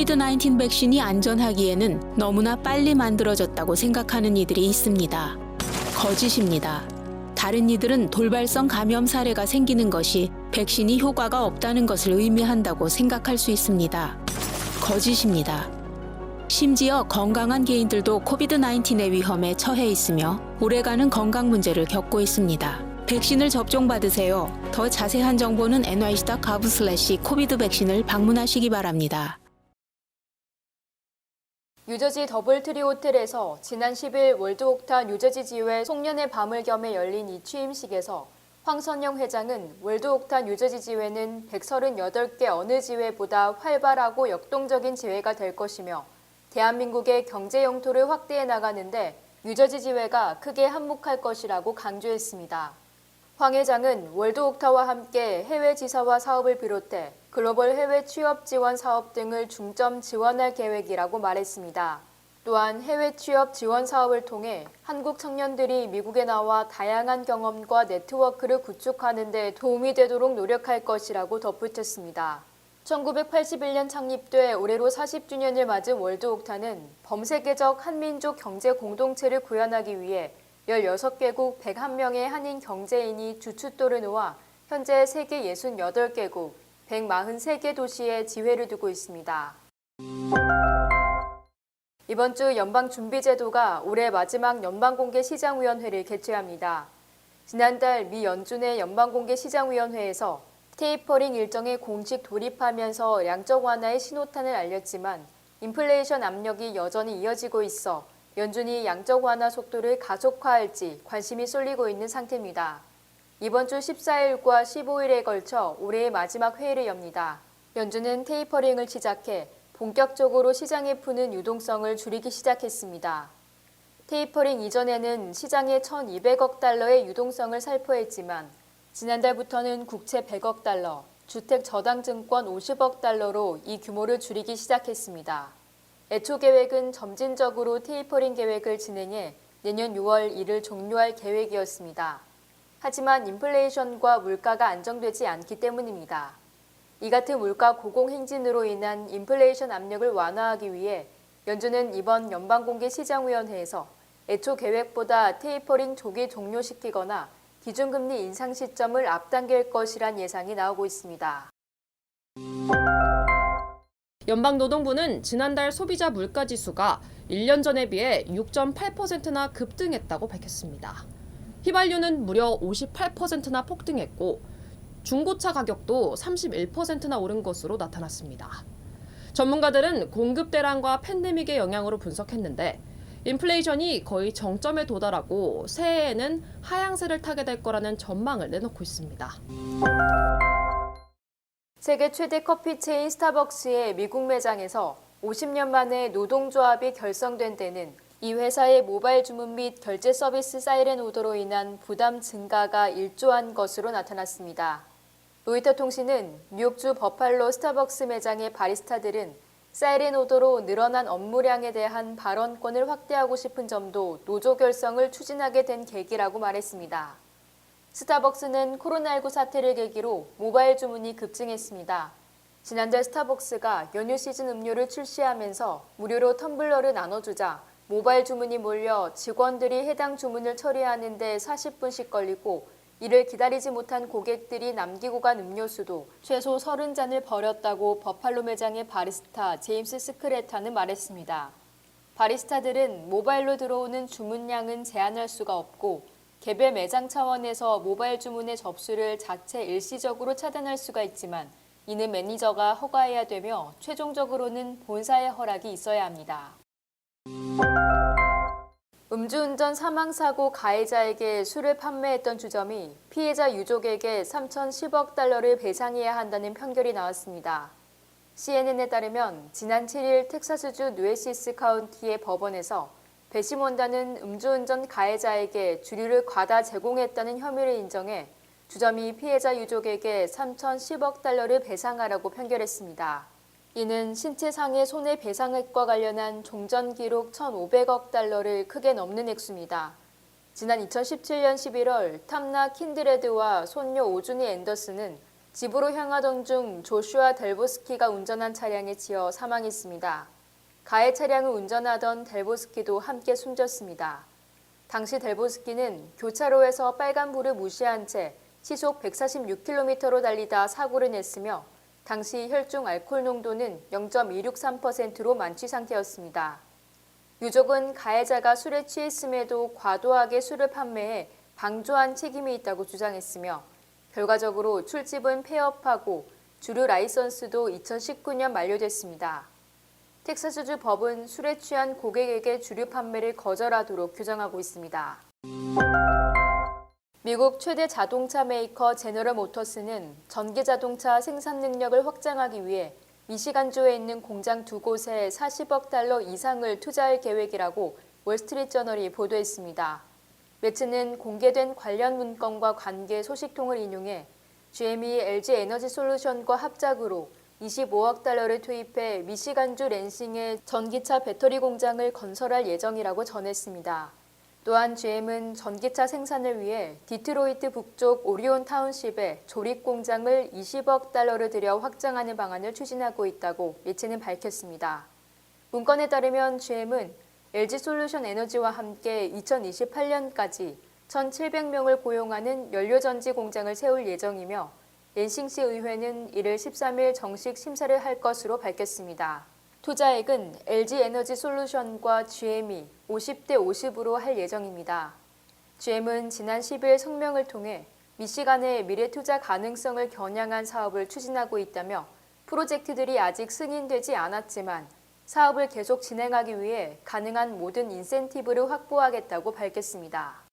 코비드-19 백신이 안전하기에는 너무나 빨리 만들어졌다고 생각하는 이들이 있습니다. 거짓입니다. 다른 이들은 돌발성 감염 사례가 생기는 것이 백신이 효과가 없다는 것을 의미한다고 생각할 수 있습니다. 거짓입니다. 심지어 건강한 개인들도 코비드-19의 위험에 처해 있으며 오래가는 건강 문제를 겪고 있습니다. 백신을 접종받으세요. 더 자세한 정보는 nyc.gov 코비드 백신을 방문하시기 바랍니다. 뉴저지 더블 트리 호텔에서 지난 10일 월드옥타 뉴저지 지회 송년회 밤을 겸해 열린 이 취임식에서 황선영 회장은 월드옥타 뉴저지 지회는 138개 어느 지회보다 활발하고 역동적인 지회가 될 것이며 대한민국의 경제 영토를 확대해 나가는데 뉴저지 지회가 크게 한몫할 것이라고 강조했습니다. 황 회장은 월드옥타와 함께 해외 지사와 사업을 비롯해 글로벌 해외 취업 지원 사업 등을 중점 지원할 계획이라고 말했습니다. 또한 해외 취업 지원 사업을 통해 한국 청년들이 미국에 나와 다양한 경험과 네트워크를 구축하는 데 도움이 되도록 노력할 것이라고 덧붙였습니다. 1981년 창립돼 올해로 40주년을 맞은 월드옥타는 범세계적 한민족 경제 공동체를 구현하기 위해 16개국 101명의 한인 경제인이 주춧돌을 놓아 현재 세계 68개국 143개 도시에 지회를 두고 있습니다. 이번 주 연방준비제도가 올해 마지막 연방공개시장위원회를 개최합니다. 지난달 미 연준의 연방공개시장위원회에서 테이퍼링 일정에 공식 돌입하면서 양적 완화의 신호탄을 알렸지만 인플레이션 압력이 여전히 이어지고 있어 연준이 양적 완화 속도를 가속화할지 관심이 쏠리고 있는 상태입니다. 이번 주 14일과 15일에 걸쳐 올해의 마지막 회의를 엽니다. 연준은 테이퍼링을 시작해 본격적으로 시장에 푸는 유동성을 줄이기 시작했습니다. 테이퍼링 이전에는 시장에 1,200억 달러의 유동성을 살포했지만 지난달부터는 국채 100억 달러, 주택 저당 증권 50억 달러로 이 규모를 줄이기 시작했습니다. 애초 계획은 점진적으로 테이퍼링 계획을 진행해 내년 6월 이를 종료할 계획이었습니다. 하지만 인플레이션과 물가가 안정되지 않기 때문입니다. 이 같은 물가 고공 행진으로 인한 인플레이션 압력을 완화하기 위해 연준은 이번 연방공개시장위원회에서 애초 계획보다 테이퍼링 조기 종료시키거나 기준금리 인상 시점을 앞당길 것이란 예상이 나오고 있습니다. 연방노동부는 지난달 소비자 물가지수가 1년 전에 비해 6.8%나 급등했다고 밝혔습니다. 휘발유는 무려 58%나 폭등했고 중고차 가격도 31%나 오른 것으로 나타났습니다. 전문가들은 공급 대란과 팬데믹의 영향으로 분석했는데 인플레이션이 거의 정점에 도달하고 새해에는 하향세를 타게 될 거라는 전망을 내놓고 있습니다. 세계 최대 커피 체인 스타벅스의 미국 매장에서 50년 만에 노동조합이 결성된 데는 이 회사의 모바일 주문 및 결제 서비스 사이렌 오더로 인한 부담 증가가 일조한 것으로 나타났습니다. 로이터 통신은 뉴욕주 버팔로 스타벅스 매장의 바리스타들은 사이렌 오더로 늘어난 업무량에 대한 발언권을 확대하고 싶은 점도 노조 결성을 추진하게 된 계기라고 말했습니다. 스타벅스는 코로나19 사태를 계기로 모바일 주문이 급증했습니다. 지난달 스타벅스가 연휴 시즌 음료를 출시하면서 무료로 텀블러를 나눠주자 모바일 주문이 몰려 직원들이 해당 주문을 처리하는 데 40분씩 걸리고 이를 기다리지 못한 고객들이 남기고 간 음료수도 최소 30잔을 버렸다고 버팔로 매장의 바리스타 제임스 스크레타는 말했습니다. 바리스타들은 모바일로 들어오는 주문량은 제한할 수가 없고 개별 매장 차원에서 모바일 주문의 접수를 자체 일시적으로 차단할 수가 있지만 이는 매니저가 허가해야 되며 최종적으로는 본사의 허락이 있어야 합니다. 음주운전 사망사고 가해자에게 술을 판매했던 주점이 피해자 유족에게 3,010억 달러를 배상해야 한다는 판결이 나왔습니다. CNN에 따르면 지난 7일 텍사스주 누에시스 카운티의 법원에서 배심원단은 음주운전 가해자에게 주류를 과다 제공했다는 혐의를 인정해 주점이 피해자 유족에게 3,010억 달러를 배상하라고 판결했습니다. 이는 신체상해 손해배상액과 관련한 종전 기록 1,500억 달러를 크게 넘는 액수입니다. 지난 2017년 11월 탐나 킨드레드와 손녀 오주니 앤더슨은 집으로 향하던 중 조슈아 델보스키가 운전한 차량에 치여 사망했습니다. 가해 차량을 운전하던 델보스키도 함께 숨졌습니다. 당시 델보스키는 교차로에서 빨간불을 무시한 채 시속 146km로 달리다 사고를 냈으며 당시 혈중 알코올 농도는 0.263%로 만취 상태였습니다. 유족은 가해자가 술에 취했음에도 과도하게 술을 판매해 방조한 책임이 있다고 주장했으며 결과적으로 출집은 폐업하고 주류 라이선스도 2019년 만료됐습니다. 텍사스주 법은 술에 취한 고객에게 주류 판매를 거절하도록 규정하고 있습니다. 미국 최대 자동차 메이커 제너럴 모터스는 전기 자동차 생산 능력을 확장하기 위해 미시간주에 있는 공장 두 곳에 40억 달러 이상을 투자할 계획이라고 월스트리트저널이 보도했습니다. 매체는 공개된 관련 문건과 관계 소식통을 인용해 GM이 LG 에너지 솔루션과 합작으로 25억 달러를 투입해 미시간주 랜싱에 전기차 배터리 공장을 건설할 예정이라고 전했습니다. 또한 GM은 전기차 생산을 위해 디트로이트 북쪽 오리온 타운십에 조립 공장을 20억 달러를 들여 확장하는 방안을 추진하고 있다고 매체는 밝혔습니다. 문건에 따르면 GM은 LG 솔루션 에너지와 함께 2028년까지 1,700명을 고용하는 연료전지 공장을 세울 예정이며 랜싱시 의회는 이를 13일 정식 심사를 할 것으로 밝혔습니다. 투자액은 LG 에너지 솔루션과 GM이 50대 50으로 할 예정입니다. GM은 지난 10일 성명을 통해 미시간의 미래 투자 가능성을 겨냥한 사업을 추진하고 있다며 프로젝트들이 아직 승인되지 않았지만 사업을 계속 진행하기 위해 가능한 모든 인센티브를 확보하겠다고 밝혔습니다.